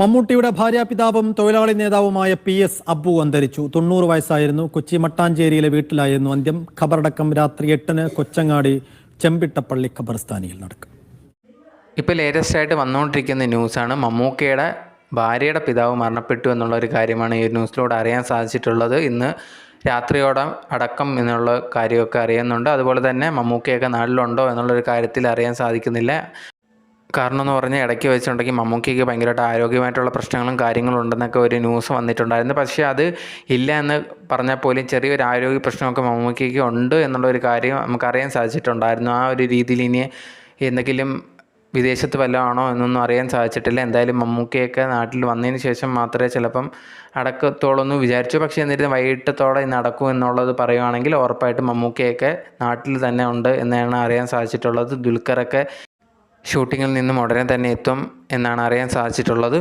മമ്മൂട്ടിയുടെ ഭാര്യാപിതാവും തൊഴിലാളി നേതാവുമായ പി എസ് അബ്ബു അന്തരിച്ചു. തൊണ്ണൂറ് വയസ്സായിരുന്നു. കൊച്ചി മട്ടാഞ്ചേരിയിലെ വീട്ടിലായിരുന്നു അന്ത്യം. ഖബറടക്കം രാത്രി എട്ടിന് കൊച്ചങ്ങാടി ചെമ്പിട്ടപ്പള്ളി ഖബർസ്ഥാനിയിൽ നടക്കും. ഇപ്പോൾ ലേറ്റസ്റ്റ് ആയിട്ട് വന്നുകൊണ്ടിരിക്കുന്ന ന്യൂസാണ് മമ്മൂക്കയുടെ ഭാര്യയുടെ പിതാവ് മരണപ്പെട്ടു എന്നുള്ള ഒരു കാര്യമാണ് ഈ ന്യൂസിലൂടെ അറിയാൻ സാധിച്ചിട്ടുള്ളത്. ഇന്ന് രാത്രിയോടെ അടക്കം എന്നുള്ള കാര്യമൊക്കെ അറിയുന്നുണ്ട്. അതുപോലെ തന്നെ മമ്മൂക്കയൊക്കെ നാട്ടിലുണ്ടോ എന്നുള്ളൊരു കാര്യത്തിൽ അറിയാൻ സാധിക്കുന്നില്ല. കാരണം എന്ന് പറഞ്ഞാൽ ഇടയ്ക്ക് വെച്ചിട്ടുണ്ടെങ്കിൽ മമ്മൂക്കിക്ക് ഭയങ്കരമായിട്ട് ആരോഗ്യമായിട്ടുള്ള പ്രശ്നങ്ങളും കാര്യങ്ങളും ഉണ്ടെന്നൊക്കെ ഒരു ന്യൂസ് വന്നിട്ടുണ്ടായിരുന്നു. പക്ഷേ അത് ഇല്ല എന്ന് പറഞ്ഞാൽ പോലും ചെറിയൊരു ആരോഗ്യ പ്രശ്നമൊക്കെ മമ്മൂക്കിക്ക് ഉണ്ട് എന്നുള്ള ഒരു കാര്യം നമുക്കറിയാൻ സാധിച്ചിട്ടുണ്ടായിരുന്നു. ആ ഒരു രീതിയിൽ ഇനി എന്തെങ്കിലും വിദേശത്ത് വല്ലതും ആണോ എന്നൊന്നും അറിയാൻ സാധിച്ചിട്ടില്ല. എന്തായാലും മമ്മൂക്കയൊക്കെ നാട്ടിൽ വന്നതിന് ശേഷം മാത്രമേ ചിലപ്പം അടക്കത്തോളൊന്നും വിചാരിച്ചു. പക്ഷേ എന്നിട്ട് വൈകിട്ടത്തോടെ അടക്കും എന്നുള്ളത് പറയുവാണെങ്കിൽ ഉറപ്പായിട്ടും മമ്മൂക്കയൊക്കെ നാട്ടിൽ തന്നെ ഉണ്ട് എന്നാണ് അറിയാൻ സാധിച്ചിട്ടുള്ളത്. ദുൽഖറൊക്കെ ഷൂട്ടിങ്ങിൽ നിന്നും ഉടനെ തന്നെ എത്തും എന്നാണ് അറിയാൻ സാധിച്ചിട്ടുള്ളത്.